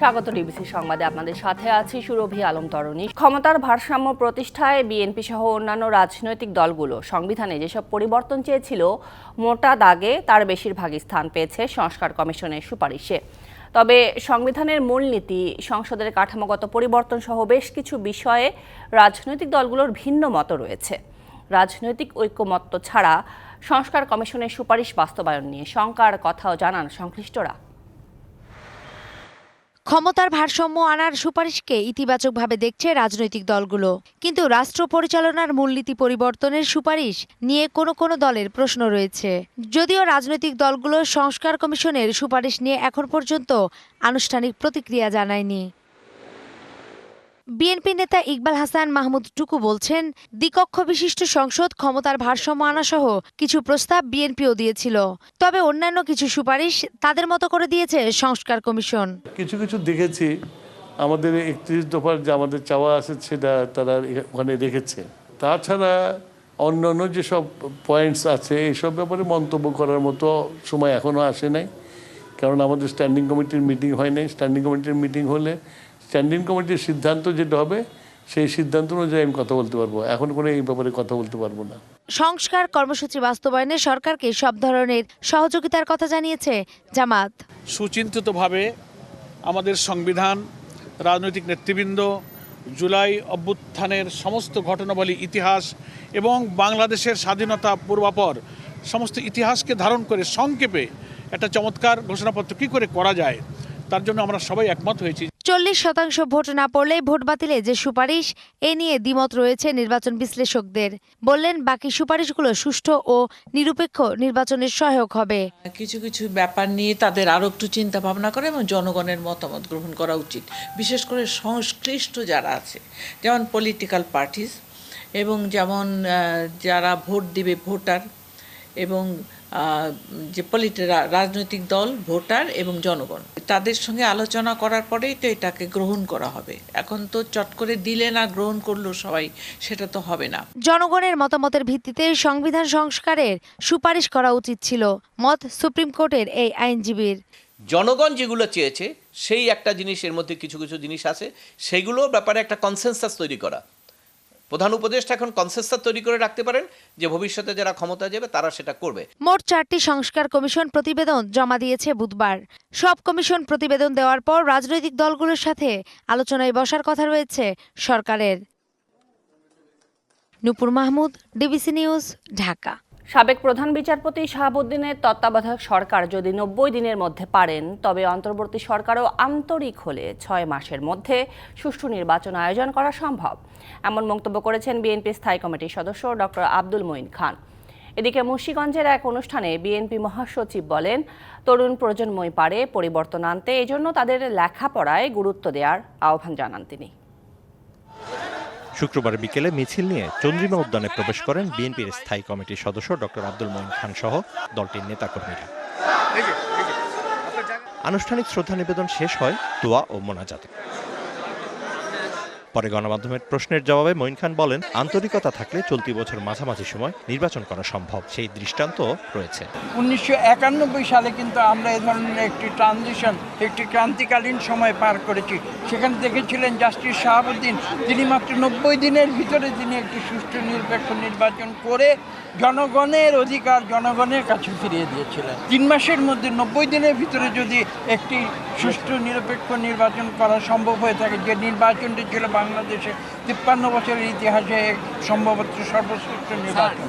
স্বাগত ডিবিসি সংবাদে। আপনাদের সাথে আছি সুরভি আলম তরণী। ক্ষমতার ভারসাম্য প্রতিষ্ঠায় বিএনপি সহ অন্যান্য রাজনৈতিক দলগুলো সংবিধানে যেসব পরিবর্তন চেয়েছিল, মোটা দাগে তার বেশিরভাগই স্থান পেয়েছে সংস্কার কমিশনের সুপারিশে। তবে সংবিধানের মূলনীতি সংসদের কাঠামোগত পরিবর্তন সহ বেশ কিছু বিষয়ে রাজনৈতিক দলগুলোর ভিন্ন মত রয়েছে। রাজনৈতিক ঐক্যমত্য ছাড়া সংস্কার কমিশনের সুপারিশ বাস্তবায়ন নিয়ে শঙ্কার কথাও জানান সংশ্লিষ্টরা। ক্ষমতার ভারসাম্য আনার সুপারিশকে ইতিবাচকভাবে দেখছে রাজনৈতিক দলগুলো। কিন্তু রাষ্ট্র পরিচালনার মূলনীতি পরিবর্তনের সুপারিশ নিয়ে কোনো কোনো দলের প্রশ্ন রয়েছে। যদিও রাজনৈতিক দলগুলো সংস্কার কমিশনের সুপারিশ নিয়ে এখন পর্যন্ত আনুষ্ঠানিক প্রতিক্রিয়া জানায়নি। বিএনপি নেতা ইকবাল হাসান মাহমুদ টুকু বলছেন, দ্বিকক্ষ বিশিষ্ট সংসদ ক্ষমতার ভারসাম্য আনাসহ কিছু প্রস্তাব বিএনপিও দিয়েছিল। তবে অন্যান্য কিছু সুপারিশ তাদের মতো করে দিয়েছে সংস্কার কমিশন। কিছু কিছু দেখেছি, আমাদের একত্রিশ দফার যে আমাদের চাওয়া আছে সেটা তারা ওখানে রেখেছে। তাছাড়া অন্য অন্য যেসব পয়েন্টস আছে এইসব ব্যাপারে মন্তব্য করার মতো সময় এখনও আসে নাই। কারণ আমাদের স্ট্যান্ডিং কমিটির মিটিং হয় নাই। স্ট্যান্ডিং কমিটির মিটিং হলে স্ট্যান্ডিং কমিটির সিদ্ধান্ত যেটা হবে সেই সিদ্ধান্ত অনুযায়ী আমি কথা বলতে পারব। এখন কোনো এই ব্যাপারে কথা বলতে পারব না। সংস্কার কর্মসূচি বাস্তবায়নে সরকারকে সব ধরনের সহযোগিতার কথা জানিয়েছে জামাত। সুচিন্তিতভাবে আমাদের সংবিধান রাজনৈতিক নেতৃবৃন্দ জুলাই অভ্যুত্থানের সমস্ত ঘটনাবলী ইতিহাস এবং বাংলাদেশের স্বাধীনতা পূর্বাপর সমস্ত ইতিহাসকে ধারণ করে সংক্ষেপে একটা চমৎকার ঘোষণাপত্র কী করে করা যায় তার জন্য আমরা সবাই একমত হয়েছি চল্লিশ শতাংশ ভোট না পড়লে ভোট বাতিলে যে সুপারিশ, এ নিয়ে দ্বিমত রয়েছে নির্বাচন বিশ্লেষকদের। বললেন, বাকি সুপারিশগুলো সুষ্ঠু ও নিরপেক্ষ নির্বাচনের সহায়ক হবে। কিছু কিছু ব্যাপার নিয়ে তাদের আরও একটু চিন্তা ভাবনা করে এবং জনগণের মতামত গ্রহণ করা উচিত। বিশেষ করে সংশ্লিষ্ট যারা আছে, যেমন পলিটিক্যাল পার্টিস এবং যেমন যারা ভোট দিবে ভোটার এবং যে পলিটি রাজনৈতিক দল ভোটার এবং জনগণ। তাদের সঙ্গে আলোচনা করার পরেই তো এটাকে গ্রহণ করা হবে। এখন তো চট করে দিলে না গ্রহণ করল সবাই সেটা তো হবে না। জনগণের মতামতের ভিত্তিতে সংবিধান সংস্কারের সুপারিশ করা উচিত ছিল মত সুপ্রিম কোর্টের এই আইনজীবীর। জনগণ যেগুলো চেয়েছে সেই একটা জিনিসের মধ্যে কিছু কিছু জিনিস আছে। সেগুলো ব্যাপারে একটা কনসেনসাস তৈরি করা। প্রধান উপদেষ্টা এখন কনসেনসাস তৈরি করে রাখতে পারেন যে ভবিষ্যতে যারা ক্ষমতা যাবে, তারা সেটা করবে। মোট চারটি সংস্কার কমিশন প্রতিবেদন জমা দিয়েছে বুধবার। সব কমিশন প্রতিবেদন দেওয়ার পর রাজনৈতিক দলগুলোর সাথে আলোচনায় বসার কথা রয়েছে সরকারের। Nupur Mahmud, DBC news, Dhaka. সাবেক প্রধান বিচারপতি শাহাবুদ্দিনের তত্ত্বাবধায়ক সরকার যদি নব্বই দিনের মধ্যে পারেন, তবে অন্তর্বর্তী সরকারও আন্তরিক হলে ছয় মাসের মধ্যে সুষ্ঠু নির্বাচন আয়োজন করা সম্ভব। এমন মন্তব্য করেছেন বিএনপি স্থায়ী কমিটির সদস্য ডক্টর আব্দুল মঈন খান। এদিকে মুন্সীগঞ্জের এক অনুষ্ঠানে বিএনপি মহাসচিব বলেন, তরুণ প্রজন্মই পারে পরিবর্তন আনতে, এজন্য তাদের লেখাপড়ায় গুরুত্ব দেওয়ার আহ্বান জানান তিনি। শুক্রবার বিকেলে মিছিল নিয়ে চন্দ্রিমা উদ্যানে প্রবেশ করেন বিএনপির স্থায়ী কমিটির সদস্য ডক্টর আব্দুল মঈন খান সহ দলটির নেতাকর্মীরা। আনুষ্ঠানিক শ্রদ্ধা নিবেদন শেষ হয় দোয়া ও মোনাজাতে। পরে গণমাধ্যমের প্রশ্নের জবাবে মঈন খান বলেন, আন্তরিকতা থাকলে চলতি বছর মাঝামাঝি সময় নির্বাচন করা সম্ভব। সেই দৃষ্টান্ত রয়েছে। উনিশশো একানব্বই সালে কিন্তু আমরা এ ধরনের একটি ট্রানজিশন, একটি ক্রান্তিকালীন সময় পার করেছি। সেখানে দেখেছিলেন জাস্টিস শাহাবুদ্দিন, তিনি মাত্র নব্বই দিনের ভিতরে তিনি একটি সুষ্ঠু নিরপেক্ষ নির্বাচন করে জনগণের অধিকার জনগণের কাছে ফিরিয়ে দিয়েছিলেন। তিন মাসের মধ্যে নব্বই দিনের ভিতরে যদি একটি সুষ্ঠু নিরপেক্ষ নির্বাচন করা সম্ভব হয়ে থাকে, যে নির্বাচনটি ছিল বাংলাদেশে তিপ্পান্ন বছরের ইতিহাসে সম্ভবত সর্বশ্রেষ্ঠ নির্বাচন।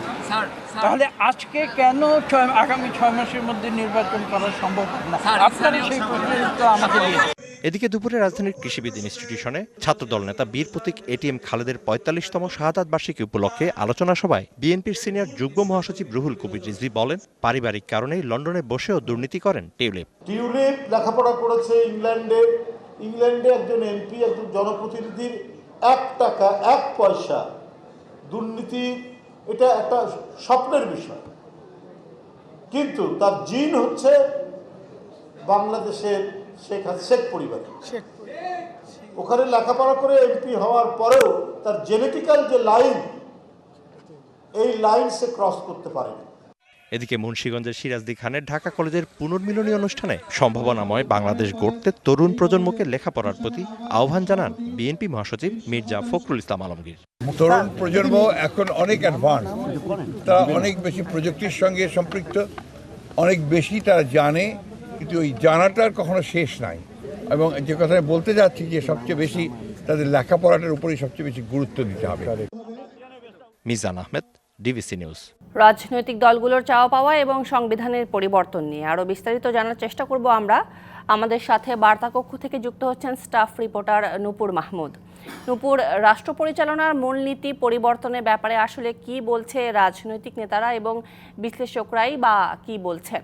তাহলে আজকে কেন ছয় আগামী ছয় মাসের মধ্যে নির্বাচন করা সম্ভব না? আপনারা সেই প্রশ্নের উত্তর আমাকে দিয়ে এদিকে দুপুরে রাজধানীর কৃষিবিদ ইনস্টিটিউশনে ছাত্রদল নেতা বীর প্রতীক এটিএম খালেদের পঁয়তাল্লিশতম শাহাদাত বার্ষিকী উপলক্ষে আলোচনা সভায় বিএনপির সিনিয়র যুগ্ম মহাসচিব রুহুল কবির রিজভি বলেন পারিবারিক কারণেই লন্ডনে বসেও দুর্নীতি করেন টিউলিপ। টিউলিপ লেখাপড়া করেছে ইংল্যান্ডে ইংল্যান্ডে একজন এমপি একজন জনপ্রতিনিধির এক টাকা এক পয়সা দুর্নীতি এটা একটা স্বপ্নের বিষয়। কিন্তু তার জিন হচ্ছে বাংলাদেশের শেখ হাস- শেখ পরিবার। ওখানে লেখাপড়া করে এমপি হওয়ার পরেও তার জেনেটিক্যাল যে লাইন এই লাইন সে ক্রস করতে পারেনি। এদিকে মুন্সীগঞ্জের সিরাজদি খানের ঢাকা কলেজের পুনর্মিলনী অনুষ্ঠানে সম্ভাবনাময় বাংলাদেশ গড়তে তরুণ প্রজন্মকে লেখাপড়ার প্রতি আহ্বান জানান বিএনপি মহাসচিব মির্জা ফখরুল ইসলাম আলমগীর। তরুণ প্রজন্ম এখন অনেক অ্যাডভান্স তারা অনেক বেশি প্রযুক্তির সঙ্গে সম্পৃক্ত। অনেক বেশি তারা জানে কিন্তু ওই জানাটার কখনো শেষ নাই। এবং যে কথা বলতে যাচ্ছি যে সবচেয়ে বেশি তাদের লেখাপড়াটার উপরেই সবচেয়ে বেশি গুরুত্ব দিতে হবে। Mizan Ahmed DBC news. রাজনৈতিক দলগুলোর চাওয়া পাওয়া এবং সংবিধানের পরিবর্তন নিয়ে আরও বিস্তারিত জানার চেষ্টা করব আমরা। আমাদের সাথে বার্তা কক্ষ থেকে যুক্ত হচ্ছেন স্টাফ রিপোর্টার নূপুর মাহমুদ। নূপুর রাষ্ট্র পরিচালনার মূলনীতি পরিবর্তনের ব্যাপারে আসলে কি বলছে রাজনৈতিক নেতারা এবং বিশ্লেষকরাই বা কি বলছেন?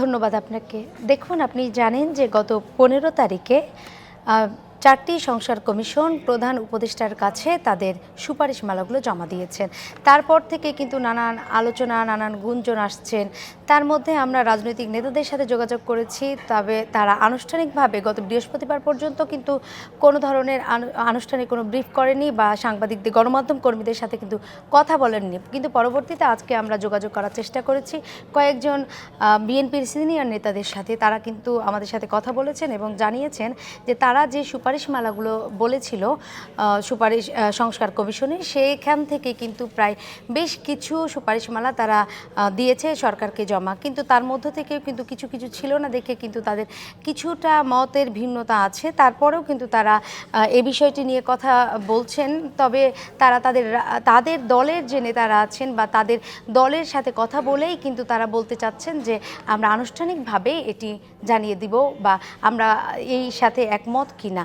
ধন্যবাদ আপনাকে। দেখুন আপনি জানেন যে গত পনেরো তারিখে চারটি সংসার কমিশন প্রধান উপদেষ্টার কাছে তাদের সুপারিশ সুপারিশমালাগুলো জমা দিয়েছেন। তারপর থেকে কিন্তু নানান আলোচনা, নানান গুঞ্জন আসছেন। তার মধ্যে আমরা রাজনৈতিক নেতাদের সাথে যোগাযোগ করেছি, তবে তারা আনুষ্ঠানিকভাবে গত বৃহস্পতিবার পর্যন্ত কিন্তু কোনো ধরনের আনু- আনুষ্ঠানিক কোনো ব্রিফ করেনি বা সাংবাদিকদের, গণমাধ্যম কর্মীদের সাথে কিন্তু কথা বলেননি। কিন্তু পরবর্তীতে আজকে আমরা যোগাযোগ করার চেষ্টা করেছি। কয়েকজন বিএনপির সিনিয়র নেতাদের সাথে তারা কিন্তু আমাদের সাথে কথা বলেছেন এবং জানিয়েছেন যে তারা যে সুপারিশমালাগুলো বলেছিল সুপারিশ সংস্কার কমিশনে। সেখান থেকে কিন্তু প্রায় বেশ কিছু সুপারিশমালা তারা দিয়েছে সরকারকে জমা। কিন্তু তার মধ্য থেকেও কিন্তু কিছু কিছু ছিল না দেখে কিন্তু তাদের কিছুটা মতের ভিন্নতা আছে। তারপরেও কিন্তু তারা এ বিষয়টি নিয়ে কথা বলছেন। তবে তারা তাদের তাদের দলের যে নেতারা আছেন বা তাদের দলের সাথে কথা বলেই কিন্তু তারা বলতে চাচ্ছেন যে, আমরা আনুষ্ঠানিকভাবে এটি জানিয়ে দিব বা আমরা এই সাথে একমত কিনা।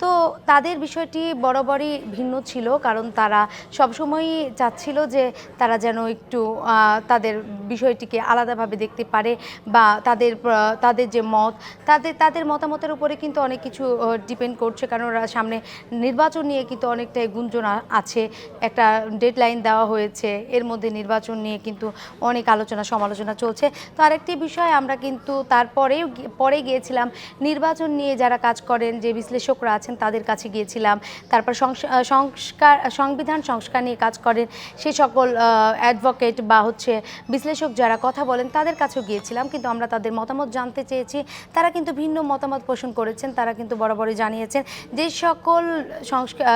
তো তাদের বিষয়টি বরাবরই ভিন্ন ছিল, কারণ তারা সবসময়ই চাচ্ছিল যে তারা যেন একটু তাদের বিষয়টিকে আলাদাভাবে দেখতে পারে বা তাদের তাদের যে মত, তাদের তাদের মতামতের উপরে কিন্তু অনেক কিছু ডিপেন্ড করছে, কারণ সামনে নির্বাচন নিয়ে কিন্তু অনেকটাই গুঞ্জন আছে। একটা ডেডলাইন দেওয়া হয়েছে, এর মধ্যে নির্বাচন নিয়ে কিন্তু অনেক আলোচনা, সমালোচনা চলছে। তো আরেকটি বিষয় আমরা কিন্তু তারপরেও পরে গিয়েছিলাম, নির্বাচন নিয়ে যারা কাজ করেন, যে বিশ্লেষকরা আছেন তাদের কাছে গিয়েছিলাম। তারপর সংস- সংস্কার, সংবিধান সংস্কার নিয়ে কাজ করেন। সে সকল অ্যাডভোকেট বা হচ্ছে বিশ্লেষক যারা কথা বলেন, তাদের কাছেও গিয়েছিলাম। কিন্তু আমরা তাদের মতামত জানতে চেয়েছি। তারা কিন্তু ভিন্ন মতামত পোষণ করেছেন, তারা কিন্তু বরাবরই জানিয়েছেন। যে সকল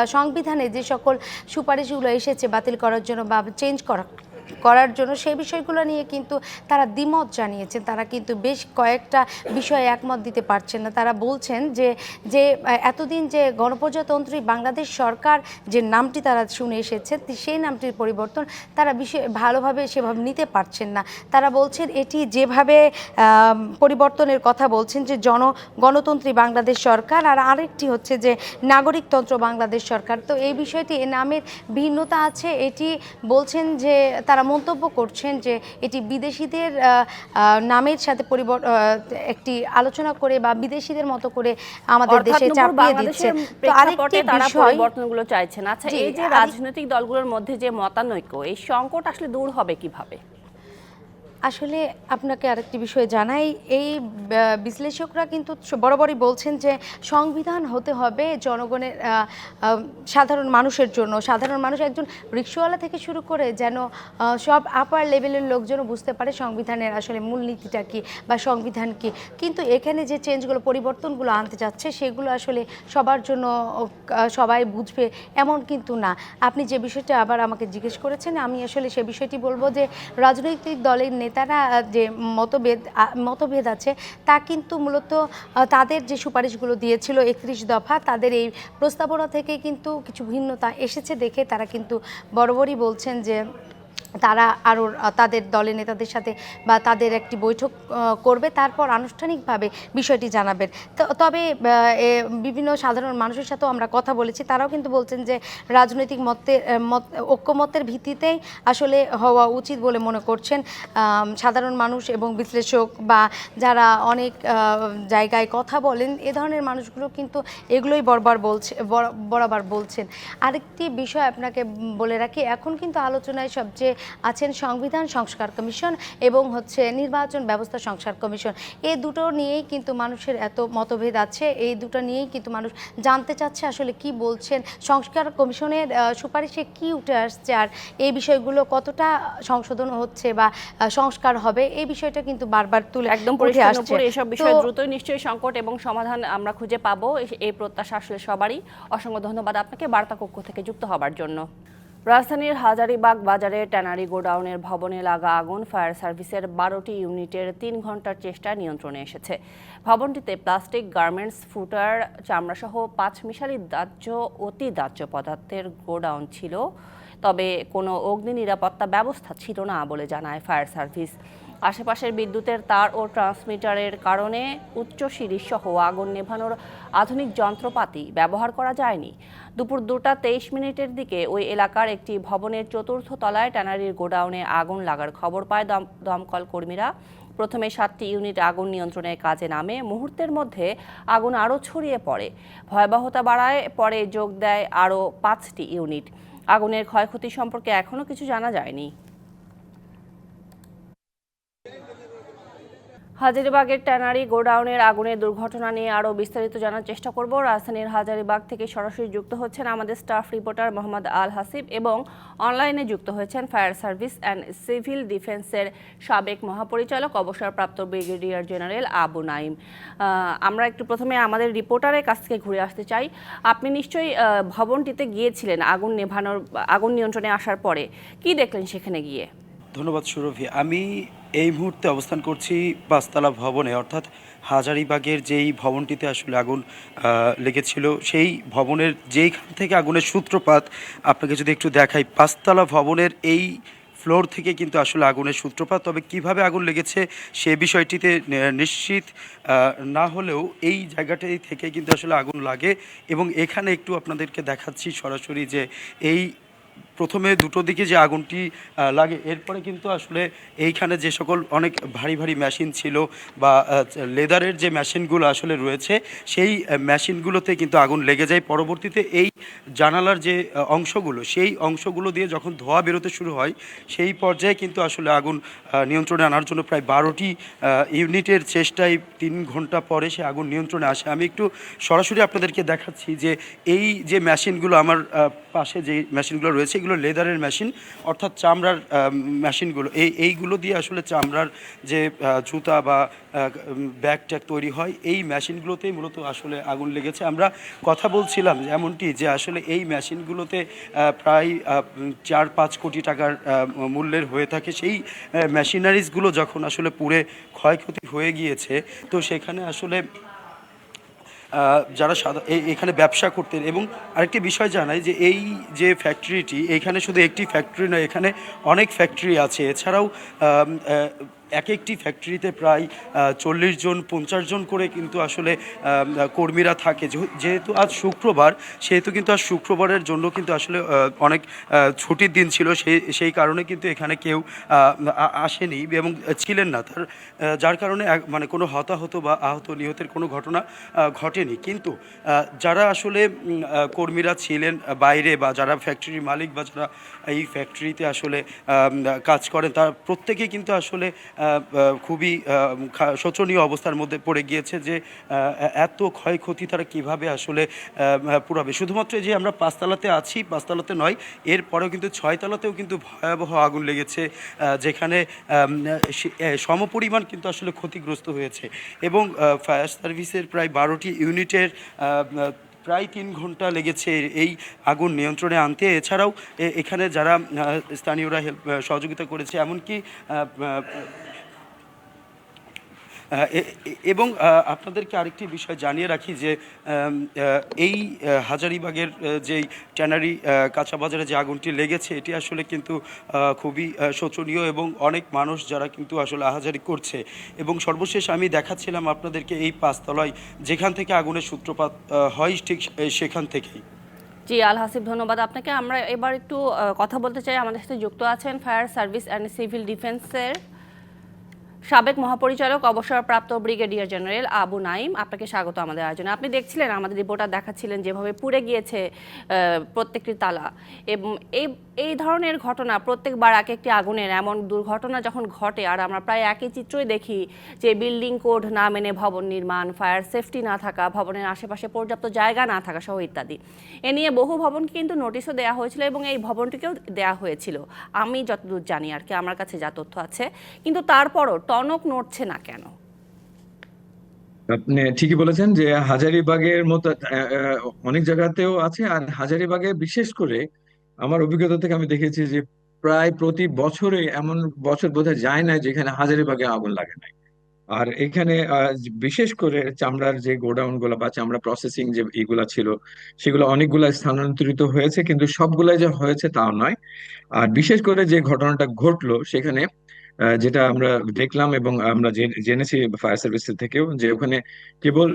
সংবিধানে যে সকল সুপারিশগুলো এসেছে বাতিল করার জন্য বা চেঞ্জ করা করার জন্য সেই বিষয়গুলো নিয়ে কিন্তু তারা দ্বিমত জানিয়েছেন। তারা কিন্তু বেশ কয়েকটা বিষয়ে একমত দিতে পারছেন না। তারা বলছেন যে যে এতদিন যে গণপ্রজাতন্ত্রী বাংলাদেশ সরকার যে নামটি তারা শুনে এসেছে সেই নামটির পরিবর্তন তারা বিষয়, ভালোভাবে সেভাবে নিতে পারছেন না। তারা বলছেন এটি যেভাবে পরিবর্তনের কথা বলছেন যে জন, গণতন্ত্রী বাংলাদেশ সরকার আর আরেকটি হচ্ছে যে নাগরিকতন্ত্র বাংলাদেশ সরকার। তো এই বিষয়টি এ নামের ভিন্নতা আছে। এটি বলছেন যে, তারা মন্তব্য করছেন যে এটি বিদেশিদের নামের সাথে পরিবর একটি আলোচনা করে বা বিদেশিদের মতো করে আমাদের দেশে চাপিয়ে দিচ্ছে। তো আরেকটি তারা বিষয় পরিবর্তনগুলো চাইছেন। আচ্ছা এই যে রাজনৈতিক দলগুলোর মধ্যে যে মতানৈক্য এই সংকট আসলে দূর হবে কীভাবে? আসলে আপনাকে আরেকটি বিষয়ে জানাই, এই বিশ্লেষকরা কিন্তু বরাবরই বলছেন যে সংবিধান হতে হবে জনগণের সাধারণ মানুষের জন্য। সাধারণ মানুষ একজন রিক্সাওয়ালা থেকে শুরু করে যেন সব আপার লেভেলের লোকজনও বুঝতে পারে সংবিধানের আসলে মূলনীতিটা কী বা সংবিধান কী। কিন্তু এখানে যে চেঞ্জগুলো পরিবর্তনগুলো আনতে যাচ্ছে, সেগুলো আসলে সবার জন্য সবাই বুঝবে এমন কিন্তু না। আপনি যে বিষয়টা আবার আমাকে জিজ্ঞেস করেছেন, আমি আসলে সে বিষয়টি বলব যে রাজনৈতিক দলের নেতারা যে মতভেদ মতভেদ আছে, তা কিন্তু মূলত তাদের যে সুপারিশগুলো দিয়েছিল একত্রিশ দফা, তাদের এই প্রস্তাবনা থেকে কিন্তু কিছু ভিন্নতা এসেছে দেখে তারা কিন্তু বরাবরই বলছেন যে তারা আরও তাদের দলের নেতাদের সাথে বা তাদের একটি বৈঠক করবে, তারপর আনুষ্ঠানিকভাবে বিষয়টি জানাবেন। তবে বিভিন্ন সাধারণ মানুষের সাথেও আমরা কথা বলেছি। তারাও কিন্তু বলছেন যে রাজনৈতিক মতের মত ঐক্যমতের ভিত্তিতেই আসলে হওয়া উচিত বলে মনে করছেন সাধারণ মানুষ এবং বিশ্লেষক বা যারা অনেক জায়গায় কথা বলেন, এ ধরনের মানুষগুলো কিন্তু এগুলোই বরবার বলছে, বর- বরাবর বলছেন। আরেকটি বিষয় আপনাকে বলে রাখি, এখন কিন্তু আলোচনায় সবচেয়ে আছেন সংবিধান সংস্কার কমিশন এবং হচ্ছে নির্বাচন ব্যবস্থা সংস্কার কমিশন। এই দুটো নিয়েই কিন্তু মানুষের এত মতভেদ আছে। এই দুটো নিয়েই কিন্তু মানুষ জানতে চাচ্ছে আসলে কি বলছেন। সংস্কার কমিশনের সুপারিশে কি উঠে আসছে আর এই বিষয়গুলো কতটা সংশোধন হচ্ছে বা সংস্কার হবে এই বিষয়টা কিন্তু বারবার তুলে একদম এসব বিষয়ে দ্রুত নিশ্চয়ই সংকট এবং সমাধান আমরা খুঁজে পাবো। এই প্রত্যাশা আসলে সবারই। অসংখ্য ধন্যবাদ আপনাকে বার্তা কক্ষ থেকে যুক্ত হবার জন্য। রাজধানীর হাজারিবাগ বাজারে ট্যানারি গোডাউনের ভবনে লাগা আগুন, ফায়ার সার্ভিসের বারোটি ইউনিটের তিন ঘণ্টার চেষ্টায় নিয়ন্ত্রণে এসেছে। ভবনটিতে প্লাস্টিক, গার্মেন্টস, ফুটার, চামড়াসহ পাঁচ মিশালি দাহ্য, অতি দাহ্য পদার্থের গোডাউন ছিল। তবে কোনো অগ্নি নিরাপত্তা ব্যবস্থা ছিল না বলে জানায় ফায়ার সার্ভিস। আশেপাশের বিদ্যুতের তার ও ট্রান্সমিটারের কারণে উচ্চ সিঁড়িসহ আগুন নেভানোর আধুনিক যন্ত্রপাতি ব্যবহার করা যায়নি। দুপুর দুটা তেইশ মিনিটের দিকে ওই এলাকার একটি ভবনের চতুর্থ তলায় ট্যানারির গোডাউনে আগুন লাগার খবর পায় দম দমকল কর্মীরা। প্রথমে সাতটি ইউনিট আগুন নিয়ন্ত্রণের কাজে নামে। মুহূর্তের মধ্যে আগুন আরও ছড়িয়ে পড়ে। ভয়াবহতা বাড়ায়, পরে যোগ দেয় আরও পাঁচটি ইউনিট। আগুনের ক্ষয়ক্ষতি সম্পর্কে এখনও কিছু জানা যায়নি। হাজারিবাগের ট্যানারি গোডাউনের আগুনের দুর্ঘটনা নিয়ে আরও বিস্তারিত জানার চেষ্টা করব। রাজধানীর হাজারিবাগ থেকে সরাসরি যুক্ত হচ্ছেন আমাদের স্টাফ রিপোর্টার মোহাম্মদ আল হাসিব এবং অনলাইনে যুক্ত হয়েছেন ফায়ার সার্ভিস অ্যান্ড সিভিল ডিফেন্সের সাবেক মহাপরিচালক, অবসরপ্রাপ্ত ব্রিগেডিয়ার জেনারেল আবু নাইম আমরা একটু প্রথমে আমাদের রিপোর্টারের কাছ থেকে ঘুরে আসতে চাই। আপনি নিশ্চয়ই ভবনটিতে গিয়েছিলেন আগুন নেভানোর, আগুন নিয়ন্ত্রণে আসার পরে। কি দেখলেন সেখানে গিয়ে? ধন্যবাদ সুরভি। আমি এই মুহূর্তে অবস্থান করছি পাঁচতলা ভবনে, অর্থাৎ হাজারিবাগের যেই ভবনটিতে আসলে আগুন লেগেছিল, সেই ভবনের যেইখান থেকে আগুনের সূত্রপাত আপনাকে যদি একটু দেখাই পাঁচতলা ভবনের এই ফ্লোর থেকে কিন্তু আসলে আগুনের সূত্রপাত, তবে কীভাবে আগুন লেগেছে সে বিষয়টিতে নিশ্চিত না হলেও এই জায়গাটি থেকে কিন্তু আসলে আগুন লাগে। এবং এখানে একটু আপনাদেরকে দেখাচ্ছি সরাসরি যে এই প্রথমে দুটো দিকে যে আগুনটি লাগে, এরপরে কিন্তু আসলে এইখানে যে সকল অনেক ভারী ভারী মেশিন ছিল বা লেদারের যে মেশিনগুলো আসলে রয়েছে, সেই মেশিনগুলোতে কিন্তু আগুন লেগে যায়। পরবর্তীতে এই জানালার যে অংশগুলো, সেই অংশগুলো দিয়ে যখন ধোঁয়া বেরোতে শুরু হয়, সেই পর্যায়ে কিন্তু আসলে আগুন নিয়ন্ত্রণে আনার জন্য প্রায় বারোটি ইউনিটের চেষ্টায় তিন ঘণ্টা পরে সে আগুন নিয়ন্ত্রণে আসে। আমি একটু সরাসরি আপনাদেরকে দেখাচ্ছি যে এই যে মেশিনগুলো, আমার পাশে যে মেশিনগুলো রয়েছে এগুলো লেদারের মেশিন, অর্থাৎ চামড়ার মেশিনগুলো। এই, এইগুলো দিয়ে আসলে চামড়ার যে জুতা বা ব্যাগ ট্যাগ তৈরি হয়, এই মেশিনগুলোতেই মূলত আসলে আগুন লেগেছে। আমরা কথা বলছিলাম এমনটি যে, আসলে এই মেশিনগুলোতে প্রায় চার, পাঁচ কোটি টাকার মূল্যের হয়ে থাকে। সেই মেশিনারিজগুলো যখন আসলে পুড়ে ক্ষয়ক্ষতি হয়ে গিয়েছে, তো সেখানে আসলে যারা এখানে ব্যবসা করতেন এবং আরেকটি বিষয় জানাই যে এই যে ফ্যাক্টরিটি এখানে শুধু একটি ফ্যাক্টরি নয়, এখানে অনেক ফ্যাক্টরি আছে। এছাড়াও এক একটি ফ্যাক্টরিতে প্রায় চল্লিশ জন, পঞ্চাশ জন করে কিন্তু আসলে কর্মীরা থাকে। যেহেতু আজ শুক্রবার, সেহেতু কিন্তু আজ শুক্রবারের জন্য কিন্তু আসলে অনেক ছুটির দিন ছিল। সেই সেই কারণে কিন্তু এখানে কেউ আসেনি এবং ছিলেন না। তার যার কারণে মানে কোনো হতাহত বা আহত নিহতের কোনো ঘটনা ঘটেনি। কিন্তু যারা আসলে কর্মীরা ছিলেন বাইরে বা যারা ফ্যাক্টরির মালিক বা যারা এই ফ্যাক্টরিতে আসলে কাজ করেন, তার প্রত্যেকেই কিন্তু আসলে খুবই শোচনীয় অবস্থার মধ্যে পড়ে গিয়েছে যে এত ক্ষয়ক্ষতি তারা কীভাবে আসলে পুরাবে? শুধুমাত্র যে আমরা পাঁচতলাতে আছি, পাঁচতলাতে নয়, এরপরেও কিন্তু ছয়তলাতেও কিন্তু ভয়াবহ আগুন লেগেছে যেখানে সমপরিমাণ কিন্তু আসলে ক্ষতিগ্রস্ত হয়েছে। এবং ফায়ার সার্ভিসের প্রায় বারোটি ইউনিটের প্রায় তিন ঘণ্টা লেগেছে এই আগুন নিয়ন্ত্রণে আনতে। এছাড়াও এখানে যারা স্থানীয়রা হেল্প সহযোগিতা করেছে, এমনকি এবং আপনাদেরকে আরেকটি বিষয় জানিয়ে রাখি যে এই হাজারিবাগের যেই ট্যানারি আহ, কাঁচা বাজারে যে আগুনটি লেগেছে এটি আসলে কিন্তু খুবই শোচনীয় এবং অনেক মানুষ যারা কিন্তু আসলে আহাজারি করছে। এবং সর্বশেষ আমি দেখাচ্ছিলাম আপনাদেরকে এই পাঁচতলায় যেখান থেকে আগুনের সূত্রপাত হয় ঠিক সেখান থেকেই। জি আল হাসিব ধন্যবাদ আপনাকে। আমরা এবার একটু কথা বলতে চাই। আমাদের সাথে যুক্ত আছেন ফায়ার সার্ভিস অ্যান্ড সিভিল ডিফেন্সের সাবেক মহাপরিচালক, অবসরপ্রাপ্ত ব্রিগেডিয়ার জেনারেল আবু নাইম আপনাকে স্বাগত আমাদের আয়োজনে। আপনি দেখছিলেন, আমাদের রিপোর্টার দেখাচ্ছিলেন যেভাবে পুড়ে গিয়েছে প্রত্যেকটি তালা। এবং এই এই ধরনের ঘটনা প্রত্যেকবার এক একটি আগুনের এমন দুর্ঘটনা যখন ঘটে, আর আমরা প্রায় একই চিত্রই দেখি যে বিল্ডিং কোড না মেনে ভবন নির্মাণ, ফায়ার সেফটি না থাকা, ভবনের আশেপাশে পর্যাপ্ত জায়গা না থাকা সহ ইত্যাদি। এ নিয়ে বহু ভবনকে কিন্তু নোটিশও দেওয়া হয়েছিল এবং এই ভবনটিকেও দেওয়া হয়েছিল। আমি যতদূর জানি আর কি, আমার কাছে যা তথ্য আছে। কিন্তু তারপরও টনক নড়ছে না কেন? আপনি ঠিকই বলেছেন যে হাজারিবাগের মতো অনেক জায়গাতেও আছে আর হাজারিবাগে বিশেষ করে আমার অভিজ্ঞতা থেকে আমি দেখেছি যে প্রায় প্রতি বছরে এমন বছর বোধহয় যায় না যেখানে হাজারিবাগে আগুন লাগে নাই। আর এখানে বিশেষ করে চামড়ার যে গোডাউনগুলো বা চামড়া প্রসেসিং যে এগুলা ছিল, সেগুলো অনেকগুলা স্থানান্তরিত হয়েছে, কিন্তু সবগুলাই যে হয়েছে তাও নয়। আর বিশেষ করে যে ঘটনাটা ঘটলো, সেখানে যেটা আমরা দেখলাম এবং আমরা জেনেছি ফায়ার সার্ভিসের থেকেও যে ওখানে কেবল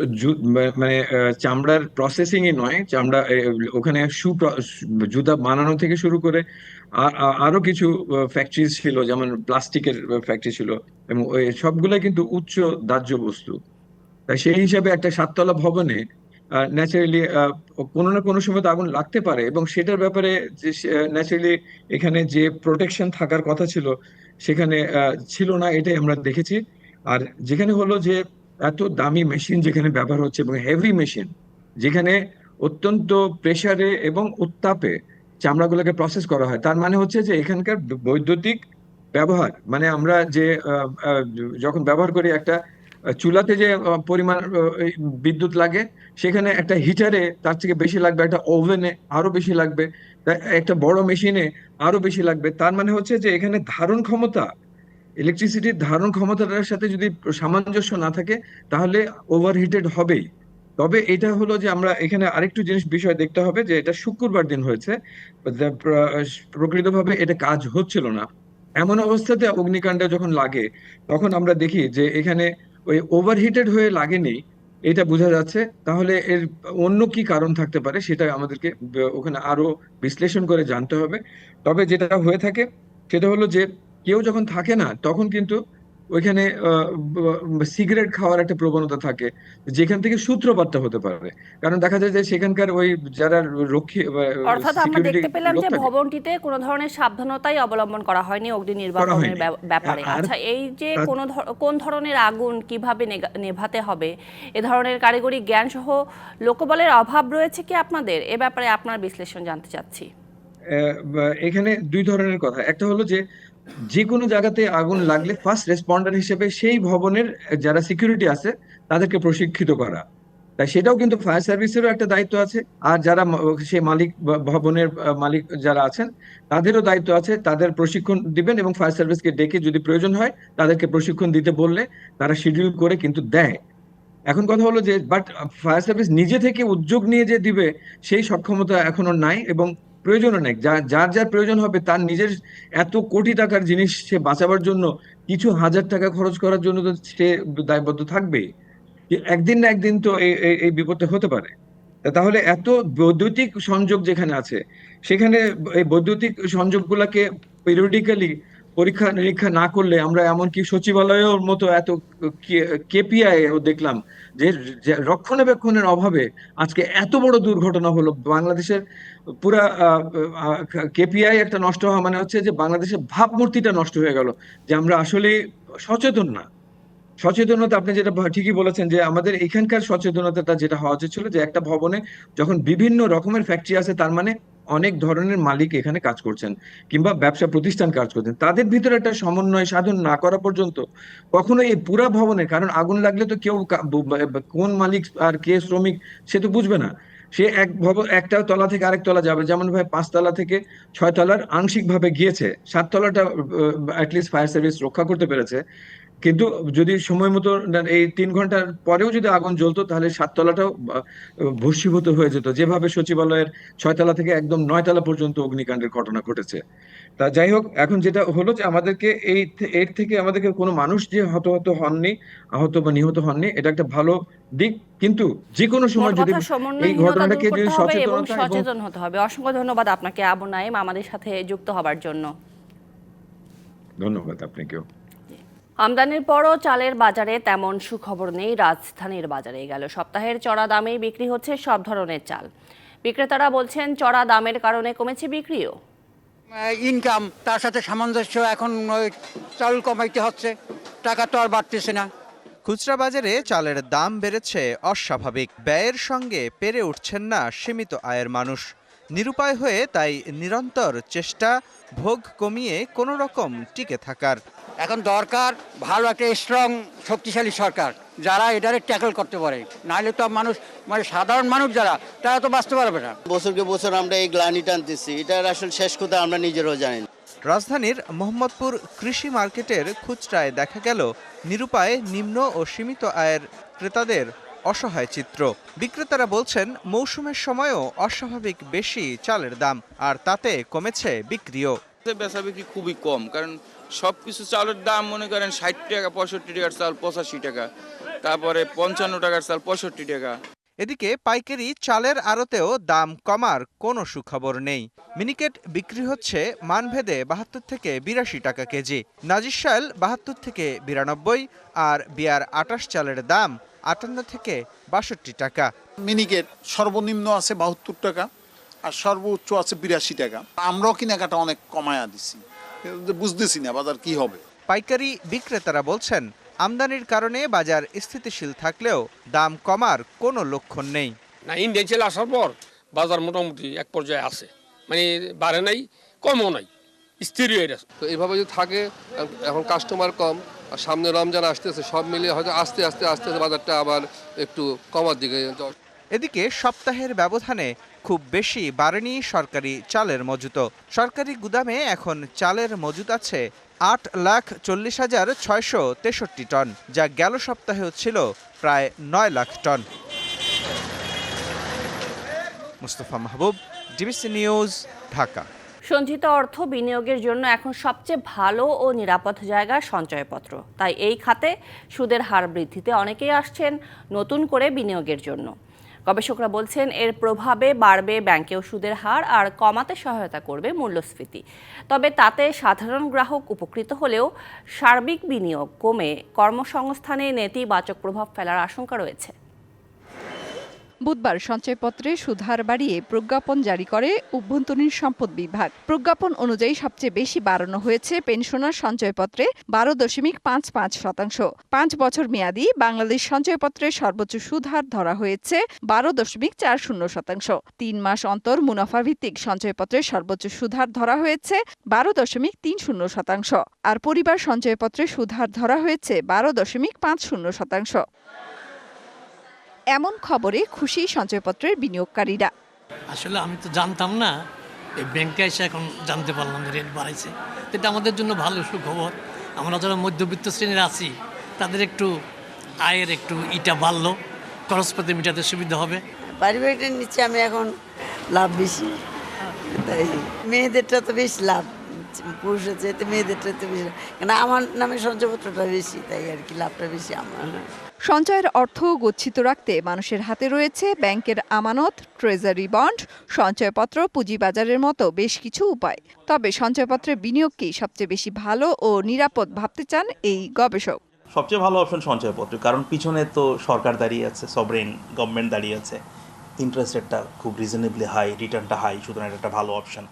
মানে চামড়ার প্রসেসিংই নয়, চামড়া ওখানে শু জুতা বানানো থেকে শুরু করে আরও কিছু ফ্যাক্টরি ছিল, যেমন প্লাস্টিকের ফ্যাক্টরি ছিল এবং ওই সবগুলাই কিন্তু উচ্চ দাহ্য বস্তু। তাই সেই হিসাবে একটা সাততলা ভবনে ন্যাচারালি কোনো না কোনো সময় তো আগুন লাগতে পারে এবং সেটার ব্যাপারে যে ন্যাচারালি এখানে যে প্রোটেকশন থাকার কথা ছিল সেখানে ছিল না, এটাই আমরা দেখেছি। আর যেখানে হলো যে, এত দামি মেশিন যেখানে ব্যবহার হচ্ছে এবং হেভি মেশিন যেখানে অত্যন্ত প্রেশারে এবং উত্তাপে চামড়াগুলোকে প্রসেস করা হয়, তার মানে হচ্ছে যে, এখানকার বৈদ্যুতিক ব্যবহার মানে আমরা যে যখন ব্যবহার করি একটা চুলাতে যে পরিমাণ বিদ্যুৎ লাগে, সেখানে একটা হিটারে তার থেকে বেশি লাগবে, একটা ওভেনে আরও বেশি লাগবে। একটা বড় মেশিনে আরও বেশি লাগবে। তার মানে হচ্ছে যে এখানে ধারণ ক্ষমতা ইলেকট্রিসিটির ধারণ ক্ষমতাটার সাথে যদি সামঞ্জস্য না থাকে, তাহলে ওভারহিটেড হবেই। তবে এটা হলো যে আমরা এখানে আরেকটু জিনিস, বিষয় দেখতে হবে যে এটা শুক্রবার দিন হয়েছে। প্রকৃতভাবে এটা কাজ হচ্ছিল না। এমন অবস্থাতে অগ্নিকাণ্ড যখন লাগে, তখন আমরা দেখি যে এখানে ওই ওভারহিটেড হয়ে লাগেনি এটা বোঝা যাচ্ছে। তাহলে এর অন্য কি কারণ থাকতে পারে সেটা আমাদেরকে ওখানে আরও বিশ্লেষণ করে জানতে হবে। তবে যেটা হয়ে থাকে সেটা হলো যে কেউ যখন থাকে না, তখন কিন্তু ওইখানে সিগারেট খাওয়ার একটা প্রবণতা থাকে যেখান থেকে সূত্রপাতটা হতে পারে। কারণ দেখা যায় যে সেখানকার ওই যারা রক্ষী অর্থাৎ আমরা দেখতে পেলাম যে ভবনটিতে কোনো ধরনের সাবধানতাই অবলম্বন করা হয়নি অগ্নি নির্বাপনের ব্যাপারে। আচ্ছা এই যে কোন কোনো ধরনের আগুন কীভাবে নেভাতে হবে এ ধরনের কারিগরি জ্ঞান সহ লোকবলের অভাব রয়েছে কি আপনাদের? এ ব্যাপারে আপনার বিশ্লেষণ জানতে চাচ্ছি। এখানে দুই ধরনের কথা। একটা হলো যে যে কোনো জায়গাতে আগুন লাগলে ফার্স্ট রেসপন্ডার হিসেবে সেই ভবনের যারা সিকিউরিটি আছে, তাদেরকে প্রশিক্ষিত করা। তাই সেটাও কিন্তু ফায়ার সার্ভিসেরও একটা দায়িত্ব আছে। আর যারা সেই মালিক ভবনের মালিক যারা আছেন, তাদেরও দায়িত্ব আছে। তাদের প্রশিক্ষণ দিবেন এবং ফায়ার সার্ভিসকে ডেকে যদি প্রয়োজন হয়, তাদেরকে প্রশিক্ষণ দিতে বললে তারা শিডিউল করে কিন্তু দেয়। এখন কথা হলো যে বাট ফায়ার সার্ভিস নিজে থেকে উদ্যোগ নিয়ে যে দিবে, সেই সক্ষমতা এখনও নাই এবং প্রয়োজনও নেই। যা- যার যার প্রয়োজন হবে তার নিজের এত কোটি টাকার জিনিস সে বাঁচাবার জন্য কিছু হাজার টাকা খরচ করার জন্য তো সে দায়বদ্ধ থাকবেই। যে একদিন না একদিন তো এই বিপদটা হতে পারে। তাহলে এত বৈদ্যুতিক সংযোগ যেখানে আছে, সেখানে এই বৈদ্যুতিক সংযোগগুলোকে পিরিয়ডিক্যালি পরীক্ষা নিরীক্ষা না করলে আমরা এমনকি সচিবালয়ের মতো এত কেপিআই দেখলাম যে রক্ষণাবেক্ষণের অভাবে আজকে এত বড় দুর্ঘটনা হলো। বাংলাদেশের পুরা কেপিআই একটা নষ্ট হওয়া মানে হচ্ছে যে বাংলাদেশের ভাবমূর্তিটা নষ্ট হয়ে গেল, যে আমরা আসলে সচেতন না। সচেতনতা আপনি যেটা ঠিকই বলেছেন যে আমাদের এখানকার সচেতনতাটা যেটা হওয়া উচিত ছিল যে একটা ভবনে যখন বিভিন্ন রকমের ফ্যাক্টরি আছে তার মানে অনেক ধরনের মালিক এখানে কাজ করছেন কিংবা ব্যবসা প্রতিষ্ঠান কাজ করছেন। তাদের ভিতরে একটা সমন্বয় সাধন না করা পর্যন্ত কখনো এই পুরা ভবনে কারণ আগুন লাগলে তো কেউ কোন মালিক আর কে শ্রমিক সে তো বুঝবে না। সে এক ভবন একটা তলা থেকে আরেক তলা যাবে। যেমন ভাবে পাঁচতলা থেকে ছয় তলার আংশিক ভাবে গিয়েছে সাততলাটা অ্যাটলিস্ট ফায়ার সার্ভিস রক্ষা করতে পেরেছে। কিন্তু যদি সময় মতো এই তিন ঘণ্টার পরেও যদি আগুন জ্বলতো তাহলে সাততলাটাও ভস্মীভূত হয়ে যেত। যেভাবে সচিবালয়ের ছয়তলা থেকে একদম নয়তলা পর্যন্ত অগ্নিকাণ্ডের ঘটনা ঘটেছে। তা যাই হোক এখন যেটা হলো যে আমাদেরকে এই এর থেকে আমাদেরকে কোনো মানুষ যে হতাহত হননি আহত বা নিহত হননি এটা একটা ভালো দিক। কিন্তু যে কোনো সময় যদি এই ঘটনাটাকে যদি সচেতনতা সচেতন হতে হবে। অসংখ্য ধন্যবাদ আপনাকে আবু নাইম আমাদের সাথে যুক্ত হবার জন্য। ধন্যবাদ আপনাকেও। আমদানির পরও চালের বাজারে তেমন সুখবর নেই রাজধানীর বাজারে গেল। সপ্তাহের চড়া দামেই বিক্রি হচ্ছে সব ধরনের চাল। বিক্রেতারা বলছেন চড়া দামের কারণে কমেছে বিক্রিও। ইনকাম তার সাথে সামঞ্জস্য এখন চাল কমাইতে হচ্ছে। টাকা তো আর বাড়তেছে না। খুচরা বাজারে চালের দাম বেড়েছে অস্বাভাবিক। ব্যয়ের সঙ্গে পেরে উঠছেন না সীমিত আয়ের মানুষ। নিরুপায় হয়ে তাই নিরন্তর চেষ্টা ভোগ কমিয়ে কোনো রকম টিকে থাকার। এখন দরকার ভালো একটা স্ট্রং শক্তিশালী সরকার যারা এটারে ট্যাকল করতে পারে। নাহলে তো মানুষ মানে সাধারণ মানুষ যারা তারা তো বাঁচতে পারবে না। বছরকে বছর আমরা এই গ্লানি টানতেছি এটার আসলে শেষ কোথায় আমরা নিজেরাও জানি রাজধানীর মোহাম্মদপুর কৃষি মার্কেটের খুচরায় দেখা গেল নিরুপায় নিম্ন ও সীমিত আয়ের ক্রেতাদের অসহায় চিত্র। বিক্রেতারা বলছেন মৌসুমের সময়ও অস্বাভাবিক বেশি চালের দাম আর তাতে কমেছে বিক্রিও। বেচা বিক্রি খুবই কম কারণ সব কিছু চালের দাম মনে করেন ষাট টাকা পঁয়ষট্টি টাকার চাল পঁচাশি টাকা। তারপরে পঞ্চান্ন টাকার চাল পঁয়ষট্টি টাকা। এদিকে পাইকারি চালের আড়তেও দাম কমার কোনো সুখবর নেই। মিনিকেট বিক্রি হচ্ছে মানভেদে বাহাত্তর থেকে বিরাশি টাকা কেজি নাজিরশাইল বাহাত্তর থেকে বিরানব্বই আর বিয়ার আটাশ চালের দাম আটান্ন থেকে বাষট্টি টাকা। মিনিকেট সর্বনিম্ন আছে বাহাত্তর টাকা আর সর্বোচ্চ আছে বিরাশি টাকা। আমরাও কেনাকাটা অনেক কমায়া দিছি। বুঝতেছি না বাজার কি হবে। পাইকারি বিক্রেতারা বলছেন আমদানির কারণে বাজার স্থিতিশীল থাকলেও দাম কমার কোনো লক্ষণ নেই। না ইন্ডিয়ান ছেলে আসার পর বাজার মোটামুটি এক পর্যায়ে আছে। মানে বাড়ে নাই কমও নাই স্থির হয়ে গেছে। তো এভাবে যদি থাকে এখন কাস্টমার কম আর সামনে রমজান আসতেছে সব মিলিয়ে হয়তো আস্তে আস্তে আস্তে আস্তে বাজারটা আবার একটু কমার দিকে এদিকে সপ্তাহের ব্যবধানে খুব বেশি বাড়েনি সরকারি চালের মজুত। সরকারি গুদামে এখন চালের মজুত আছে আট লাখ চল্লিশ হাজার ছয়শো তেষট্টি টন, যা গেল সপ্তাহেও ছিল প্রায় নয় lakh ton. Mustafa Mahbub, DBC news, Dhaka. সঞ্চিত অর্থ বিনিয়োগের জন্য এখন সবচেয়ে ভালো ও নিরাপদ জায়গা সঞ্চয়পত্র। তাই এই খাতে সুদের হার বৃদ্ধিতে অনেকেই আসছেন নতুন করে বিনিয়োগের জন্য। গবেষকরা বলছেন, এর প্রভাবে বাড়বে ব্যাংকে ওষুধের হার আর কমাতে সহায়তা করবে মূল্যস্ফীতি। তবে তাতে সাধারণ গ্রাহক উপকৃত হলেও সার্বিক বিনিয়োগ কমে কর্মসংস্থানে নেতিবাচক প্রভাব ফেলার আশঙ্কা রয়েছে। বুধবার সঞ্চয়পত্রে সুধার বাড়িয়ে প্রজ্ঞাপন জারি করে অভ্যন্তরীণ সম্পদ বিভাগ। প্রজ্ঞাপন অনুযায়ী সবচেয়ে বেশি বাড়ানো হয়েছে পেনশনার সঞ্চয়পত্রে বারো দশমিক পাঁচ পাঁচ শতাংশ। পাঁচ বছর মেয়াদি বাংলাদেশ সঞ্চয়পত্রের সর্বোচ্চ সুদহার ধরা হয়েছে বারো দশমিক চার শূন্য শতাংশ। তিন মাস অন্তর মুনাফা ভিত্তিক সঞ্চয়পত্রে সর্বোচ্চ সুদহার ধরা হয়েছে বারো দশমিক তিন শূন্য শতাংশ। আর পরিবার সঞ্চয়পত্রে সুদহার ধরা হয়েছে বারো দশমিক পাঁচ শূন্য শতাংশ। এমন খবরে খুশি সঞ্চয়পত্রের বিনিয়োগকারীরা। আসলে আমি তো জানতাম না এই ব্যাংকে এসে এখন জানতে পারলাম যে রেট বাড়াইছে। এটা আমাদের জন্য ভালো সুখবর। আমরা যারা মধ্যবিত্ত শ্রেণির আছি তাদের একটু আয়ের একটু ইটা বাড়লো খরচপাতি মেটাতে সুবিধা হবে। পারিবারিকের নিচে আমি এখন লাভ বেশি। তাই মেয়েদেরটা তো বেশি লাভ পুরুষের চাইতে মেয়েদেরটা তো বেশি লাভ। কেন আমার নামে সঞ্চয়পত্রটা বেশি তাই আর কি লাভটা বেশি আমার। সঞ্চয়ের অর্থ গচ্ছিত রাখতে মানুষের হাতে রয়েছে ব্যাংকের আমানত, ট্রেজারি বন্ড, সঞ্চয়পত্র, পুঁজিবাজারের মতো বেশ কিছু উপায়। তবে সঞ্চয়পত্রের বিনিয়োগকেই সবচেয়ে বেশি ভালো ও নিরাপদ ভাবতে চান এই গবেষক? সবচেয়ে ভালো অপশন সঞ্চয়পত্র, কারণ পিছনে তো সরকার দাঁড়িয়ে আছে সবরেন গভর্নমেন্ট দাঁড়িয়ে আছে। ইন্টারেস্ট রেটটা খুব রিজনেবলি হাই রিটার্নটা হাই সুতরাং এটা একটা ভালো অপশন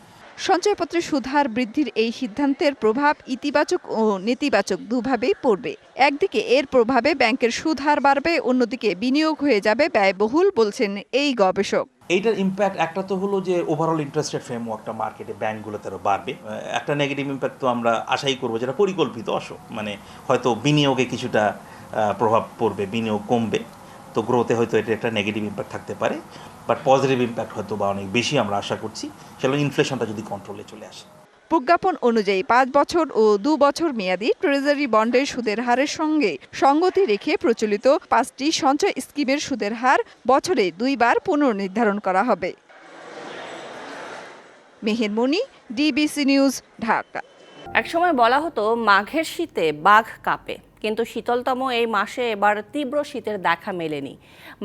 সঞ্চয়পত্রে সুধার বৃদ্ধির এই সিদ্ধান্তের প্রভাব ইতিবাচক ও নেতিবাচক দুভাবেই পড়বে। একদিকে এর প্রভাবে ব্যাংকের সুদহার বাড়বে, অন্যদিকে বিনিয়োগ হয়ে যাবে ব্যয়বহুল বলছেন এই গবেষক। এইটার ইম্প্যাক্ট একটা তো হলো যে ওভারঅল ইন্টারেস্ট রেট ফ্রেমওয়ার্কটা মার্কেটে ব্যাঙ্কগুলোতে আরও বাড়বে। একটা নেগেটিভ ইম্প্যাক্ট তো আমরা আশাই করব যেটা পরিকল্পিত অস মানে হয়তো বিনিয়োগে কিছুটা প্রভাব পড়বে, বিনিয়োগ কমবে। তো গ্রোথে হয়তো এটা একটা নেগেটিভ ইম্প্যাক্ট থাকতে পারে। বাট পজিটিভ ইম্প্যাক্ট হয়তো বা অনেক বেশি আমরা আশা করছি। সেটা ইনফ্লেশনটা যদি কন্ট্রোলে চলে আসে। প্রজ্ঞাপন অনুযায়ী পাঁচ বছর ও দু বছর মেয়াদী ট্রেজারি বন্ডের সুদের হারের সঙ্গে সঙ্গতি রেখে প্রচলিত পাঁচটি সঞ্চয় স্কিমের সুদের হার বছরে দুইবার পুনর্নির্ধারণ করা হবে। Mehermoni DBC news Dhaka. একসময় বলা হতো মাঘের শীতে বাঘ কাঁপে। কিন্তু শীতলতম এই মাসে এবার তীব্র শীতের দেখা মেলেনি।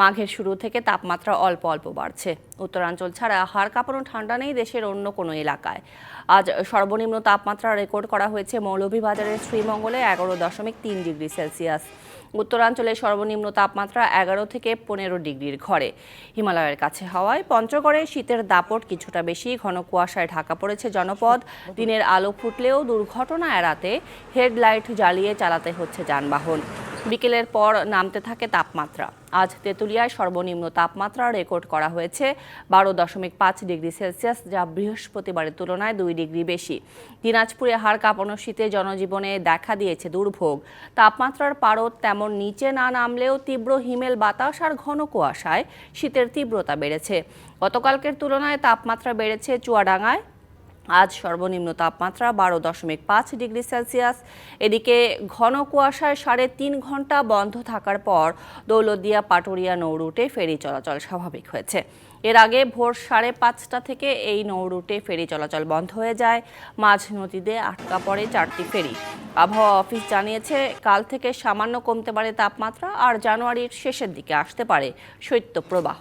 মাঘের শুরু থেকে তাপমাত্রা অল্প অল্প বাড়ছে। উত্তরাঞ্চল ছাড়া হার কাঁপানো ঠান্ডা নেই দেশের অন্য কোনো এলাকায়। আজ সর্বনিম্ন তাপমাত্রা রেকর্ড করা হয়েছে মৌলভীবাজারের শ্রীমঙ্গলে এগারো দশমিক তিন ডিগ্রি সেলসিয়াস। উত্তরাঞ্চলে সর্বনিম্ন তাপমাত্রা এগারো থেকে পনেরো ডিগ্রির ঘরে। হিমালয়ের কাছে হওয়ায় পঞ্চগড়ে শীতের দাপট কিছুটা বেশি, ঘন কুয়াশায় ঢাকা পড়েছে জনপদ। দিনের আলো ফুটলেও দুর্ঘটনা এড়াতে হেডলাইট জ্বালিয়ে চালাতে হচ্ছে যানবাহন। বিকেলের পর নামতে থাকে তাপমাত্রা। আজ তেঁতুলিয়ায় সর্বনিম্ন তাপমাত্রা রেকর্ড করা হয়েছে, বারো দশমিক পাঁচ ডিগ্রি সেলসিয়াস, যা বৃহস্পতিবারের তুলনায় দুই ডিগ্রি বেশি। দিনাজপুরে হাড় কাঁপানো শীতে জনজীবনে দেখা দিয়েছে দুর্ভোগ। তাপমাত্রার পারদ তেমন নিচে না নামলেও তীব্র হিমেল বাতাস আর ঘন কুয়াশায় শীতের তীব্রতা বেড়েছে। গতকালকের তুলনায় তাপমাত্রা বেড়েছে চুয়াডাঙ্গায় আজ সর্বনিম্ন তাপমাত্রা বারো দশমিক পাঁচ ডিগ্রি সেলসিয়াস। এদিকে ঘন কুয়াশায় সাড়ে তিন ঘণ্টা বন্ধ থাকার পর দৌলদিয়া পাটুরিয়া নৌরুটে ফেরি চলাচল স্বাভাবিক হয়েছে। এর আগে ভোর সাড়ে পাঁচটা থেকে এই নৌরুটে ফেরি চলাচল বন্ধ হয়ে যায়। মাঝ নদীতে আটকা পড়ে চারটি ফেরি। আবহাওয়া অফিস জানিয়েছে, কাল থেকে সামান্য কমতে পারে তাপমাত্রা, আর জানুয়ারির শেষের দিকে আসতে পারে শৈত্যপ্রবাহ।